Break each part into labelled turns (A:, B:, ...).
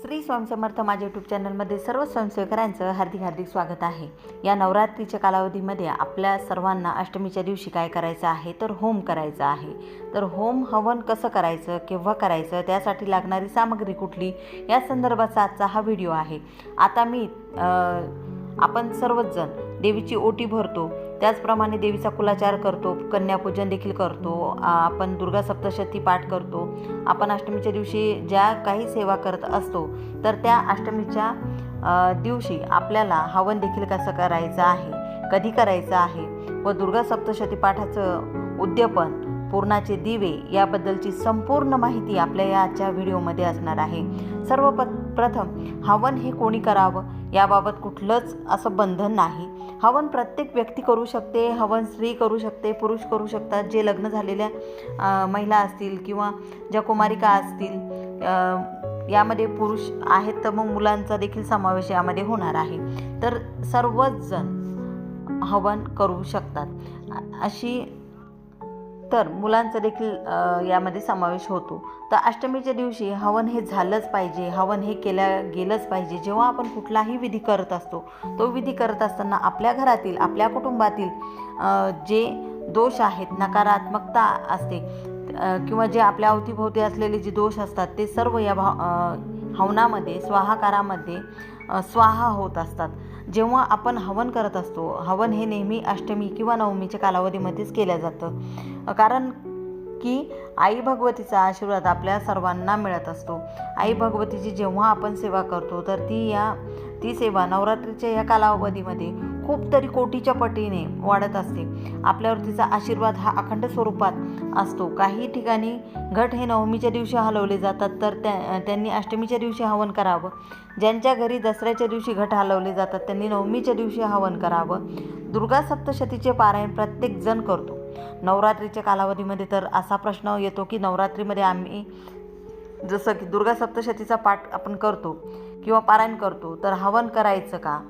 A: श्री स्वयंसमर्थ माझ्या यूट्यूब चॅनलमध्ये सर्व स्वयंसेवकरांचं हार्दिक हार्दिक स्वागत आहे. या नवरात्रीच्या कालावधीमध्ये आपल्या सर्वांना अष्टमीच्या दिवशी काय करायचं आहे? तर होम करायचं आहे. तर होम हवन कसं करायचं? केव्हा करायचं? त्यासाठी लागणारी सामग्री कुठली? या संदर्भाचा आजचा हा व्हिडिओ आहे. आता मी आपण सर्वच जण देवीची ओटी भरतो. त्याचप्रमाणे देवीचा कुलाचार करतो कन्यापूजन देखील करतो आपण दुर्गा सप्तशती पाठ करतो. आपण अष्टमीच्या दिवशी ज्या काही सेवा करत असतो तर त्या अष्टमीच्या दिवशी आपल्याला हवन देखील कसं करायचं आहे कधी करायचं आहे व दुर्गा सप्तशती पाठाचं उद्यापन पूर्णाचे दिवे याबद्दलची संपूर्ण माहिती आपल्या या आजच्या व्हिडिओमध्ये असणार आहे. सर्व प्रथम हवन हे कोणी करावं? याबाबत कुठलंच असं बंधन नाही. हवन प्रत्येक व्यक्ती करू शकते हवन स्त्री करू शकते पुरुष करू शकतात. जे लग्न झालेल्या महिला असतील किंवा ज्या कुमारिका असतील यामध्ये पुरुष आहेत तर मग मुलांचा देखील समावेश यामध्ये होणार आहे. तर सर्वच जण हवन करू शकतात. अशी तर मुलांचा देखील यामध्ये समावेश होतो. तर अष्टमीच्या दिवशी हवन हे झालंच पाहिजे हवन हे केल्या गेलंच पाहिजे. जेव्हा आपण कुठलाही विधी करत असतो तो विधी करत असताना आपल्या घरातील आपल्या कुटुंबातील जे दोष आहेत नकारात्मकता असते किंवा जे आपल्या अवतीभोवती असलेले जे दोष असतात ते सर्व या भाव हवनामध्ये स्वाहाकारामध्ये स्वाहा होत असतात. जेव्हा आपण हवन करत असतो हवन हे नेहमी अष्टमी किंवा नवमीच्या कालावधीमध्येच केलं जातं. कारण की आई भगवतीचा आशीर्वाद आपल्या सर्वांना मिळत असतो. आई भगवतीची जेव्हा आपण सेवा करतो तर ती या ती सेवा नवरात्रीच्या या कालावधीमध्ये खूप तरी कोटीच्या पटीने वाढत असते. आपल्यावर तिचा आशीर्वाद हा अखंड स्वरूपात असतो. काही ठिकाणी घट हे नवमीच्या दिवशी हलवले जातात तर त्या त्यांनी अष्टमीच्या दिवशी हवन करावं. ज्यांच्या घरी दसऱ्याच्या दिवशी घट हलवले जातात त्यांनी नवमीच्या दिवशी हवन करावं. दुर्गा सप्तशतीचे पारायण प्रत्येक जण करतो. नवरात्रीच्या कालावधीमध्ये तर असा प्रश्न येतो की नवरात्रीमध्ये आम्ही जसं की दुर्गा सप्तशतीचा पाठ आपण करतो किंवा पारायण करतो तर हवन करायचं का?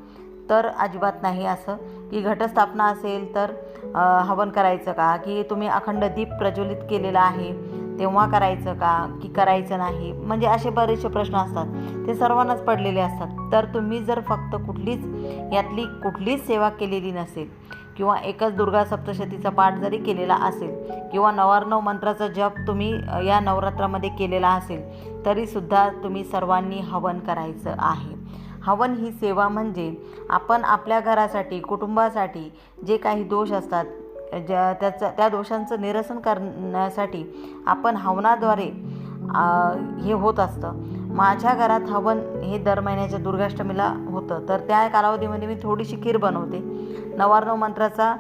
A: तर अजिबात नाही असं. की घटस्थापना असेल तर हवन करायचं का? की तुम्ही अखंड दीप प्रज्वलित केलेला आहे तेव्हा करायचं का? की करायचं नाही? म्हणजे असे बरेचसे प्रश्न असतात. ते सर्वांनाच पडलेले असतात. तर तुम्ही जर फक्त कुठलीच यातली कुठलीच सेवा केलेली नसेल किंवा एकच दुर्गा सप्तशतीचा पाठ जरी केलेला असेल किंवा नवार्णव मंत्राचा जप तुम्ही या नवरात्रामध्ये केलेला असेल तरीसुद्धा तुम्ही सर्वांनी हवन करायचं आहे. हवन ही सेवा म्हणजे आपण आपल्या घरासाठी कुटुंबासाठी जे काही दोष असतात ज्या त्याचं त्या दोषांचं निरसन करण्यासाठी आपण हवनाद्वारे हे होत असतं. माझ्या घरात हवन हे दर महिन्याच्या दुर्गाष्टमीला होतं. तर त्या कालावधीमध्ये मी थोडीशी खीर बनवते. नवार्णव मंत्राचा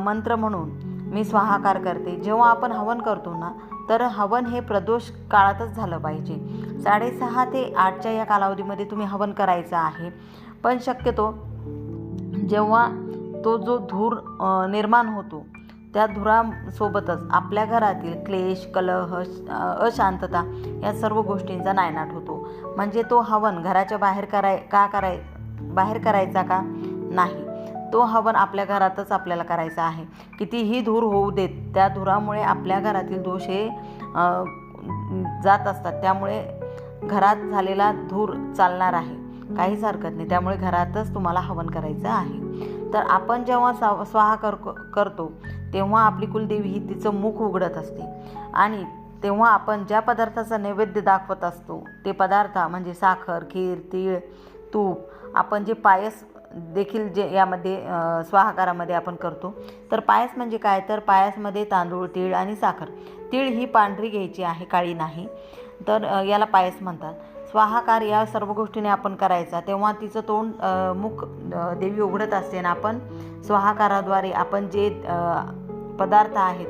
A: मंत्र म्हणून मी स्वाहाकार करते. जेव्हा आपण हवन करतो ना तर हवन हे प्रदोष काळातच झालं पाहिजे. साडेसहा ते आठच्या या कालावधीमध्ये तुम्ही हवन करायचं आहे. पण शक्यतो जेव्हा तो जो धूर निर्माण होतो त्या धुरासोबतच आपल्या घरातील क्लेश कलह अशांतता या सर्व गोष्टींचा नायनाट होतो. म्हणजे तो हवन घराच्या बाहेर कराय का कराय बाहेर करायचा का? नाही. तो हवन आपल्या घरातच आपल्याला करायचा आहे. कितीही धूर होऊ देत त्या धुरामुळे आपल्या घरातील दोष हे जात असतात. त्यामुळे घरात झालेला धूर चालणार आहे. काहीच हरकत नाही. त्यामुळे घरातच तुम्हाला हवन करायचं आहे. तर आपण जेव्हा स्वा स्वाहा कर करतो तेव्हा आपली कुलदेवी ही तिचं मुख उघडत असते. आणि तेव्हा आपण ज्या पदार्थाचा नैवेद्य दाखवत असतो ते पदार्थ म्हणजे साखर खीर तीळ तूप आपण जे पायस देखील जे यामध्ये स्वाहाकारामध्ये आपण करतो. तर पायस म्हणजे काय? तर पायसमध्ये तांदूळ तीळ आणि साखर. तीळ ही पांढरी घ्यायची आहे काळी नाही. तर याला पायस म्हणतात. स्वाहाकार या सर्व गोष्टीने आपण करायचा. तेव्हा तिचं तोंड मुख देवी उघडत असते आणि आपण स्वाहाकाराद्वारे आपण जे पदार्थ आहेत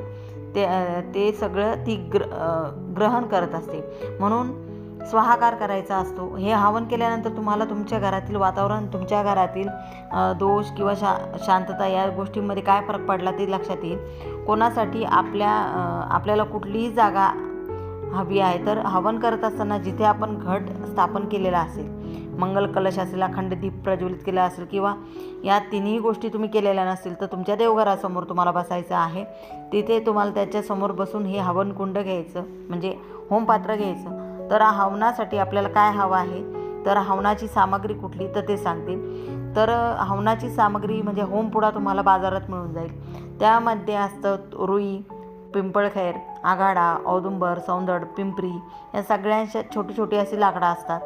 A: ते ते सगळं ती ग्र ग्रहण करत असते. म्हणून स्वाहाकार करायचा असतो. हे हवन केल्यानंतर तुम्हाला तुमच्या घरातील वातावरण तुमच्या घरातील दोष किंवा शा शांतता या गोष्टींमध्ये काय फरक पडला ते लक्षात येईल. कोणासाठी आपल्या आपल्याला कुठलीही जागा हवी आहे तर हवन करत असताना जिथे आपण घट स्थापन केलेला असेल मंगल कलश असेल अखंड दीप प्रज्वलित केला असेल किंवा या तिन्ही गोष्टी तुम्ही केलेल्या नसतील तर तुमच्या देवघरासमोर तुम्हाला बसायचं आहे. तिथे तुम्हाला त्याच्यासमोर बसून हे हवन कुंड घ्यायचं म्हणजे होमपात्र घ्यायचं. तर हवनासाठी आपल्याला काय हवं आहे? तर हवनाची सामग्री कुठली? तर ते सांगतील तर हवनाची सामग्री म्हणजे होमपुडा तुम्हाला बाजारात मिळून जाईल. त्यामध्ये असतं रुई पिंपळखैर आघाडा औदुंबर सौंदड पिंपरी या सगळ्यांच्या छोटी छोटी अशी लाकडं असतात.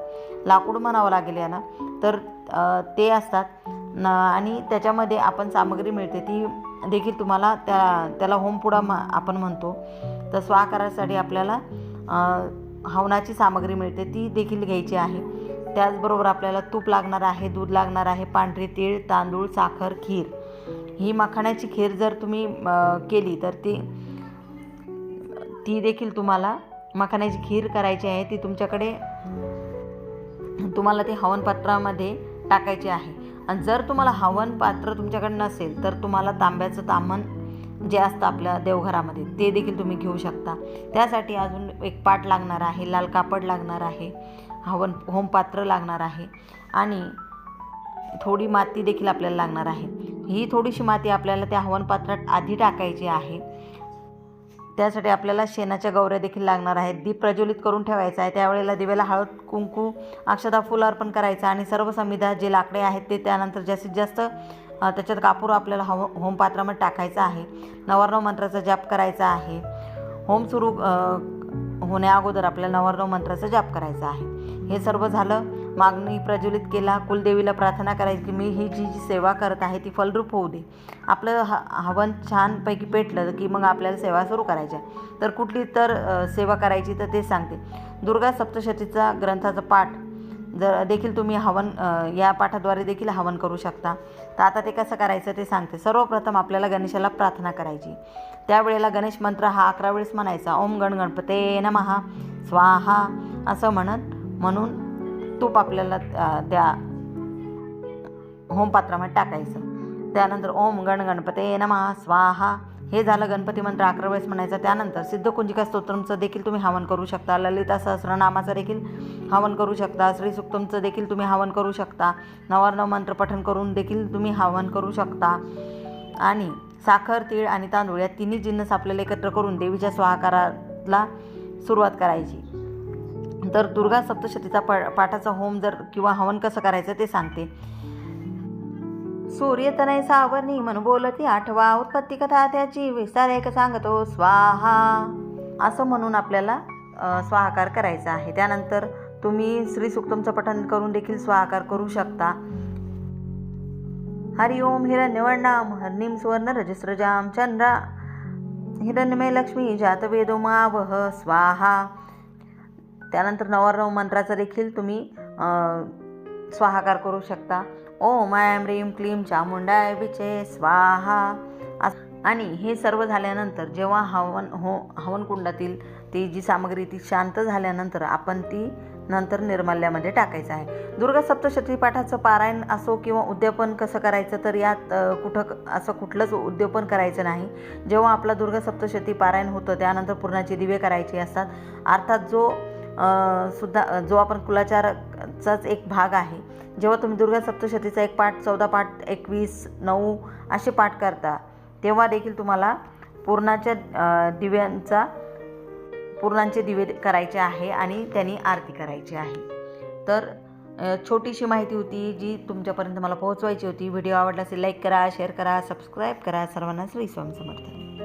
A: लाकूड म्हणावं लागेल याला. तर ते असतात. न आणि त्याच्यामध्ये आपण सामग्री मिळते. ती देखील तुम्हाला त्या त्याला होमपुडा म आपण म्हणतो. तर स्वाकारासाठी आपल्याला हवनाची सामग्री मिळते ती देखील घ्यायची आहे. त्याचबरोबर आपल्याला तूप लागणार आहे दूध लागणार आहे पांढरे तीळ तांदूळ साखर खीर. ही मखाण्याची खीर जर तुम्ही केली तर ती ती देखील तुम्हाला मखाण्याची खीर करायची आहे ती तुमच्याकडे तुम्हाला ते हवनपात्रामध्ये टाकायचे आहे. आणि जर तुम्हाला हवन पात्र तुमच्याकडे नसेल तर तुम्हाला तांब्याचं तामण जे असतं आपल्या देवघरामध्ये ते देखील तुम्ही घेऊ शकता. त्यासाठी अजून एक पाट लागणार आहे लाल कापड लागणार आहे हवन होमपात्र लागणार आहे आणि थोडी माती देखील आपल्याला लागणार आहे. ही थोडीशी माती आपल्याला त्या हवनपात्रात आधी टाकायची आहे. त्यासाठी आपल्याला शेणाच्या गौऱ्या देखील लागणार आहेत. दीप प्रज्वलित करून ठेवायचा आहे. त्यावेळेला दिव्याला हळद कुंकू अक्षदा फुल अर्पण करायचं आणि सर्व संविधा जे लाकडे आहेत ते त्यानंतर जास्तीत जास्त त्याच्यात कापूर आपल्याला हव होमपात्रामध्ये टाकायचं आहे. नवरनव मंत्राचा जाप करायचा आहे. होम सुरू होण्या अगोदर आपल्याला नवरनव मंत्राचा जाप करायचा आहे. हे सर्व झालं मागणी प्रज्वलित केला कुलदेवीला प्रार्थना करायची की मी ही जी जी सेवा करत आहे ती फलरूप होऊ दे. आपलं ह हवन छानपैकी पेटलं की मग आपल्याला सेवा सुरू करायची आहे. तर कुठली तर सेवा करायची तर ते सांगते. दुर्गा सप्तशतीचा ग्रंथाचा पाठ जर देखील तुम्ही हवन या पाठाद्वारे देखील हवन करू शकता. तर आता ते कसं करायचं ते सांगते. सर्वप्रथम आपल्याला गणेशाला प्रार्थना करायची. त्यावेळेला गणेश मंत्र हा अकरा वेळेस म्हणायचा. ओम गण गणपते नमहा स्वाहा. असं म्हणत म्हणून तूप आपल्याला त्या होमपात्रामध्ये टाकायचं. त्यानंतर ओम गण गणपते नमहा स्वाहा. हे झालं गणपती मंत्र अकरा वेळेस म्हणायचं. त्यानंतर सिद्धकुंजिका स्तोत्रमचं देखील तुम्ही हवन करू शकता. ललिता सहस्रनामाचं देखील हवन करू शकता. श्रीसुक्तमचं देखील तुम्ही हवन करू शकता. नवरनव मंत्र पठण करून देखील तुम्ही हवन करू शकता. आणि साखर तीळ आणि तांदूळ या तिन्ही जिन्नस आपल्याला एकत्र करून देवीच्या स्वाहाकाराला सुरुवात करायची. तर दुर्गा सप्तशतीचा प पाठाचा होम जर किंवा हवन कसं करायचं ते सांगते. सूर्यतनय सावरणी म्हणून बोलती आठवा उत्पत्ती कथा त्याची विस्तार एक सांगतो स्वाहा. असं म्हणून आपल्याला स्वाहाकार करायचा आहे. त्यानंतर तुम्ही श्री सुक्तमचं पठण करून देखील स्वाहाकार करू शकता. हरि ओम हिरण्यवर्णाम हर्निम सुवर्ण रजस्रजाम चंद्रा हिरण्यमय लक्ष्मी जातवेदो मावह स्वाहा. त्यानंतर नवरनव मंत्राचा देखील तुम्ही स्वाहाकार करू शकता. ओम ऐम रीम क्लीम चामुंडाय विचे स्वाहा. आणि हे सर्व झाल्यानंतर जेव्हा हवन हो हवनकुंडातील ती जी सामग्री ती शांत झाल्यानंतर आपण ती नंतर निर्माल्यामध्ये टाकायचं आहे. दुर्गा सप्तशती पाठाचं पारायण असो किंवा उद्यापन कसं करायचं तर यात कुठं असं कुठलंच उद्यापन करायचं नाही. जेव्हा आपला दुर्गा सप्तशती पारायण होतं त्यानंतर पूर्णाचे दिवे करायचे असतात. अर्थात जो सुद्धा जो आपण कुलाचार चाच एक भाग आहे. जेव्हा तुम्ही दुर्गा सप्तशतीचा एक पाठ चौदा पाठ एकवीस नऊ असे पाठ करता तेव्हा देखील तुम्हाला पूर्णाच्या दिव्यांचा पूर्णांचे दिवे करायचे आहे आणि त्यांनी आरती करायची आहे. तर छोटीशी माहिती होती जी तुमच्यापर्यंत मला पोहोचवायची होती. व्हिडिओ आवडला असेल लाईक करा शेअर करा सबस्क्राईब करा. सर्वांना श्री स्वामी समर्थ.